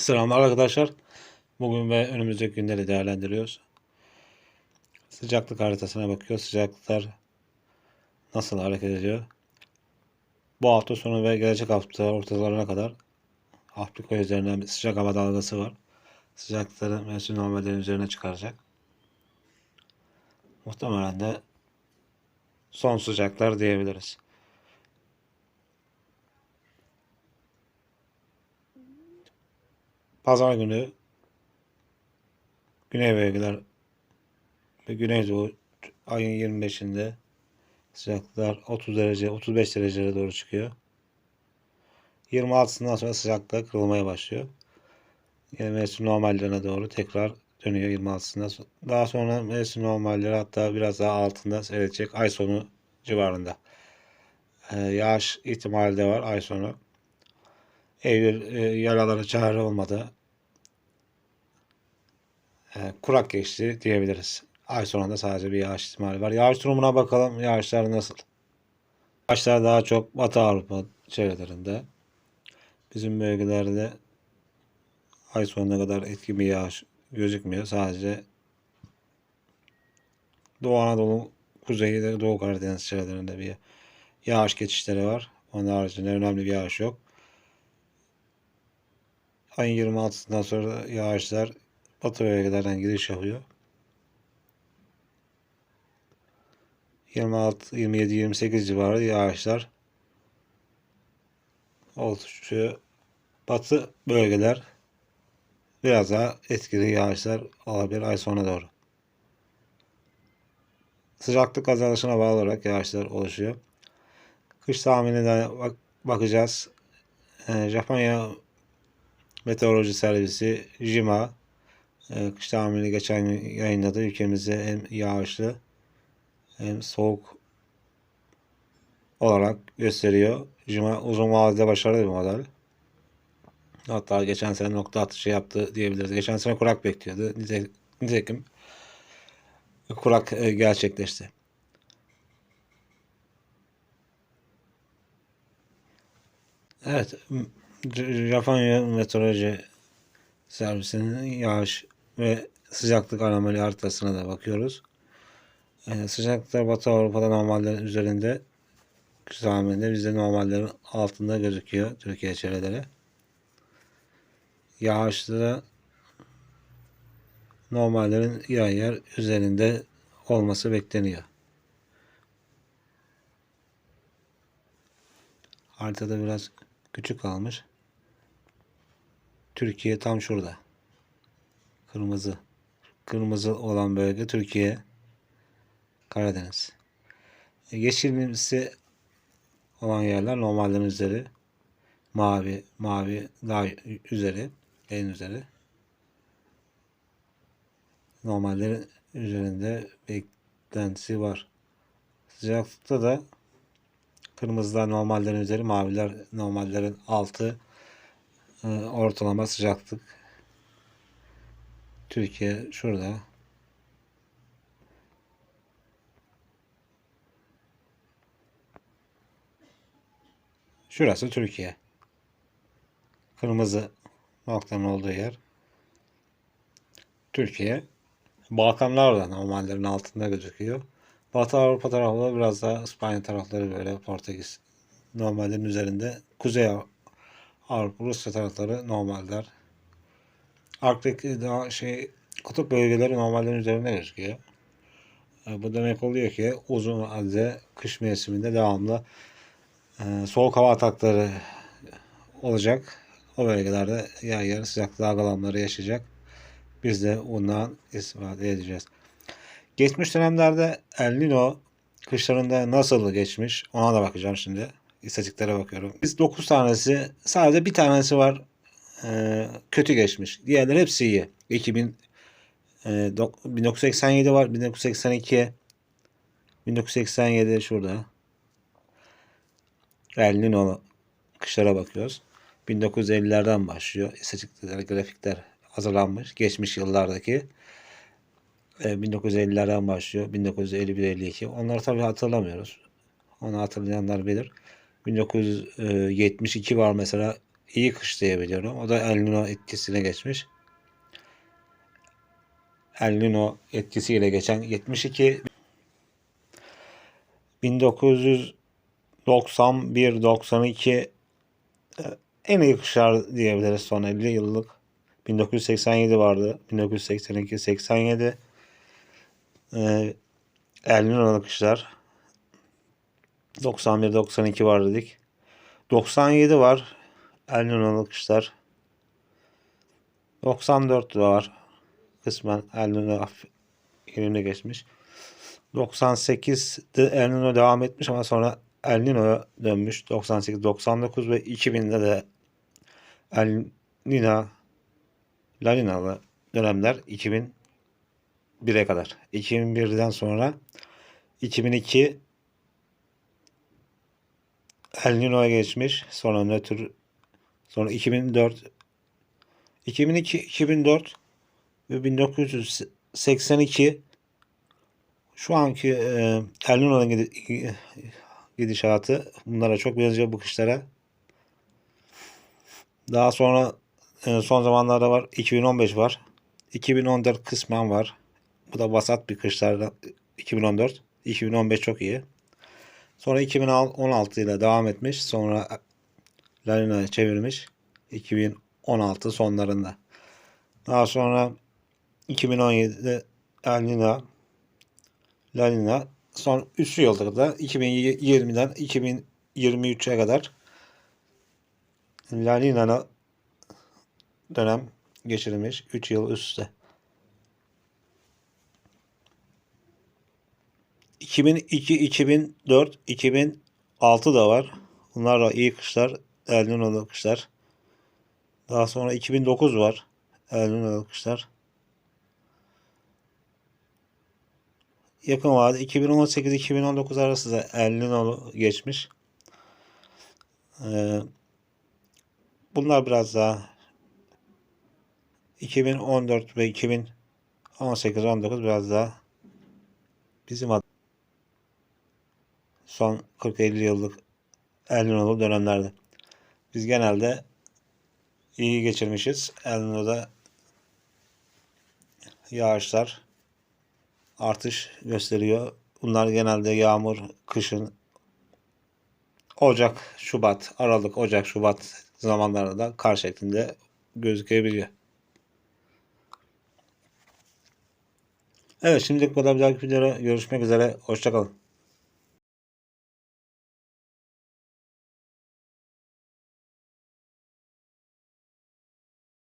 Selamlar arkadaşlar. Bugün ve önümüzdeki günleri değerlendiriyoruz. Sıcaklık haritasına bakıyoruz. Sıcaklıklar nasıl hareket ediyor? Bu hafta sonu ve gelecek hafta ortalarına kadar Afrika üzerinden bir sıcak hava dalgası var. Sıcaklıkları mevsim normallerin üzerine çıkaracak. Muhtemelen de son sıcaklar diyebiliriz. Pazar günü güney bölgeler ve güneydoğu ayın 25'inde sıcaklıklar 30 derece 35 derecelere doğru çıkıyor. 26'sından sonra sıcaklık kırılmaya başlıyor. Yani mevsim normallerine doğru tekrar dönüyor 26'sından sonra. Daha sonra mevsim normalleri hatta biraz daha altında seyredecek ay sonu civarında. Ee, yağış ihtimali de var ay sonu. Eylül e, yaralara çare olmadı. E, kurak geçti diyebiliriz. Ay sonunda sadece bir yağış ihtimali var. Yağış durumuna bakalım. Yağışlar nasıl? Yağışlar daha çok Batı Avrupa çevrelerinde. Bizim bölgelerde ay sonuna kadar etki bir yağış gözükmüyor. Sadece Doğu Anadolu, Kuzey ve Doğu Karadeniz çevrelerinde bir yağış geçişleri var. Onun haricinde önemli bir yağış yok. Ayın 26'sından sonra yağışlar batı bölgelerden giriş yapıyor. 26, 27, 28 civarı yağışlar oluşuyor. Batı bölgeler biraz daha etkili yağışlar olabilir ay sonuna doğru. Sıcaklık azalışına bağlı olarak yağışlar oluşuyor. Kış tahminine bak bakacağız. Ee, Japonya Meteoroloji Servisi JIMA kış tahmini geçen gün yayınladı. Ülkemizde hem yağışlı hem soğuk olarak gösteriyor. JIMA uzun vadede başarılı bir model. Hatta geçen sene nokta atışı yaptı diyebiliriz. Geçen sene kurak bekliyordu. Nitekim kurak e, gerçekleşti. Evet, Japonya Meteoroloji Servisi'nin yağış ve sıcaklık anomali haritasına da bakıyoruz. Ee, sıcaklıklar Batı Avrupa'da normallerin üzerinde tahmininde bizde normallerin altında gözüküyor Türkiye çevreleri. Yağışlı da normallerin yer yer üzerinde olması bekleniyor. Haritada biraz küçük kalmış. Türkiye tam şurada. Kırmızı. Kırmızı olan bölge Türkiye. Karadeniz. E, Yeşilimsi olan yerler normallerin üzeri. Mavi, mavi daha üzeri, en üzeri. Normallerin üzerinde beklentisi var. Sıcaklıkta da kırmızılar normallerin üzeri, maviler normallerin altı. E, ortalama sıcaklık Türkiye şurada. Şurası Türkiye. Kırmızı noktanın olduğu yer. Türkiye. Balkanlar da normallerin altında gözüküyor. Batı Avrupa tarafları biraz daha İspanya tarafları böyle Portekiz normallerin üzerinde. Kuzey Avrupa, Rusya tarafları normaller. Arktik daha şey kutup bölgeleri normallerin üzerinde gözüküyor. E, Bu demek oluyor ki uzun vadede kış mevsiminde devamlı e, soğuk hava atakları olacak. O bölgelerde yer yer sıcak dalgalanmaları yaşayacak. Biz de bundan istifade edeceğiz. Geçmiş dönemlerde El Nino kışlarında nasıl geçmiş ona da bakacağım şimdi. İstatistiklere bakıyorum. Biz 9 tanesi sadece bir tanesi var e, kötü geçmiş. Diğerleri hepsi iyi. 2000 e, dok- 1987 var, 1982 1987 şurada. El Nino kışlara bakıyoruz. 1950'lerden başlıyor. İstatistikler, grafikler hazırlanmış. Geçmiş yıllardaki. E, 1950'lerden başlıyor. 1951-52. Onları tabii hatırlamıyoruz. Onu hatırlayanlar bilir. 1972 var mesela iyi kış diye biliyorum. O da El Nino etkisine geçmiş. El Nino etkisiyle geçen 72 1991-92 e, en iyi kışlar diyebiliriz son 50 yıllık. 1987 vardı. 1982, 87 e, El Nino'lu kışlar. 91-92 var dedik. 97 var. El Nino'lu kışlar. 94 de var. Kısmen El Nino hafif yerine geçmiş. 98'de El Nino devam etmiş ama sonra El Nino'ya dönmüş. 98, 99 ve 2000'de de El Nino La Nina'lı dönemler 2001'e kadar. 2001'den sonra 2002 El Nino'ya geçmiş. Sonra nötr sonra 2004 2002 2004 ve 1982 şu anki e, El gidi- gidişatı bunlara çok benziyor bu kışlara. Daha sonra e, son zamanlarda var 2015 var. 2014 kısmen var. Bu da vasat bir kışlarda 2014. 2015 çok iyi. Sonra 2016 ile devam etmiş. Sonra La Nina'ya çevirmiş. 2016 sonlarında. Daha sonra 2017'de El Nina, La Nina son 3 yıldır da 2020'den 2023'e kadar La Nina'na dönem geçirilmiş. 3 yıl üst üste. 2002, 2004, 2006 da var. Bunlar da iyi kışlar. El Nino'lu kışlar. Daha sonra 2009 var. El Nino'lu kışlar. Yakın vade 2018-2019 arası da El Nino'lu geçmiş. Ee, bunlar biraz daha 2014 ve 2018-19 biraz daha bizim ad- son 40-50 yıllık El Nino'lu dönemlerde. Biz genelde iyi geçirmişiz. El Nino'da yağışlar artış gösteriyor. Bunlar genelde yağmur, kışın Ocak, Şubat, Aralık, Ocak, Şubat zamanlarında kar şeklinde gözükebiliyor. Evet şimdilik bu kadar bir dahaki videoda görüşmek üzere. Hoşçakalın.